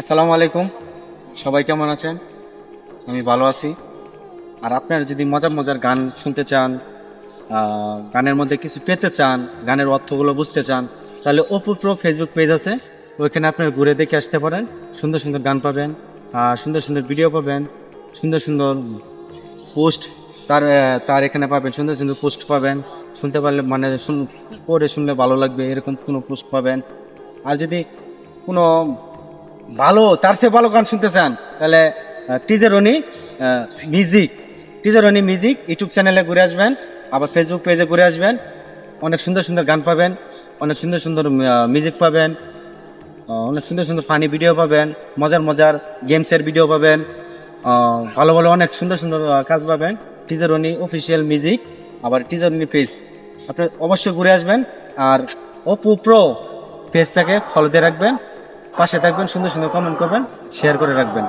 আসসালামু আলাইকুম। সবাই কেমন আছেন? আমি ভালো আছি। আর আপনারা যদি মজার মজার গান শুনতে চান গানের মধ্যে কিছু পেতে চান, গানের অর্থগুলো বুঝতে চান, তাহলে অপু প্রো ফেসবুক পেজ আছে। ওইখানে আপনারা ঘুরে দেখে আসতে পারেন। সুন্দর সুন্দর গান পাবেন, আর সুন্দর সুন্দর ভিডিও পাবেন, সুন্দর সুন্দর পোস্ট তার তার এখানে পাবেন, সুন্দর সুন্দর পোস্ট পাবেন। শুনতে পারলে মানে শুন, পড়ে শুনলে ভালো লাগবে, এরকম কোনো পোস্ট পাবেন। আর যদি কোনো ভালো, তার চেয়ে ভালো গান শুনতে চান তাহলে টিজারনি মিউজিক টিজারনি মিউজিক ইউটিউব চ্যানেলে ঘুরে আসবেন, আবার ফেসবুক পেজে ঘুরে আসবেন, অনেক সুন্দর সুন্দর গান পাবেন, অনেক সুন্দর সুন্দর মিউজিক পাবেন অনেক সুন্দর সুন্দর ফানি ভিডিও পাবেন, মজার মজার গেমসের ভিডিও পাবেন ভালো ভালো অনেক সুন্দর সুন্দর কাজ পাবেন টিজারনি অফিসিয়াল মিউজিক আবার টিজারনি পেজ আপনি অবশ্যই ঘুরে আসবেন, আর ওপো প্রো পেজটাকে ফলো দিয়ে রাখবেন। পাশে থাকবেন সুন্দর সুন্দর কমেন্ট করবেন শেয়ার করে রাখবেন।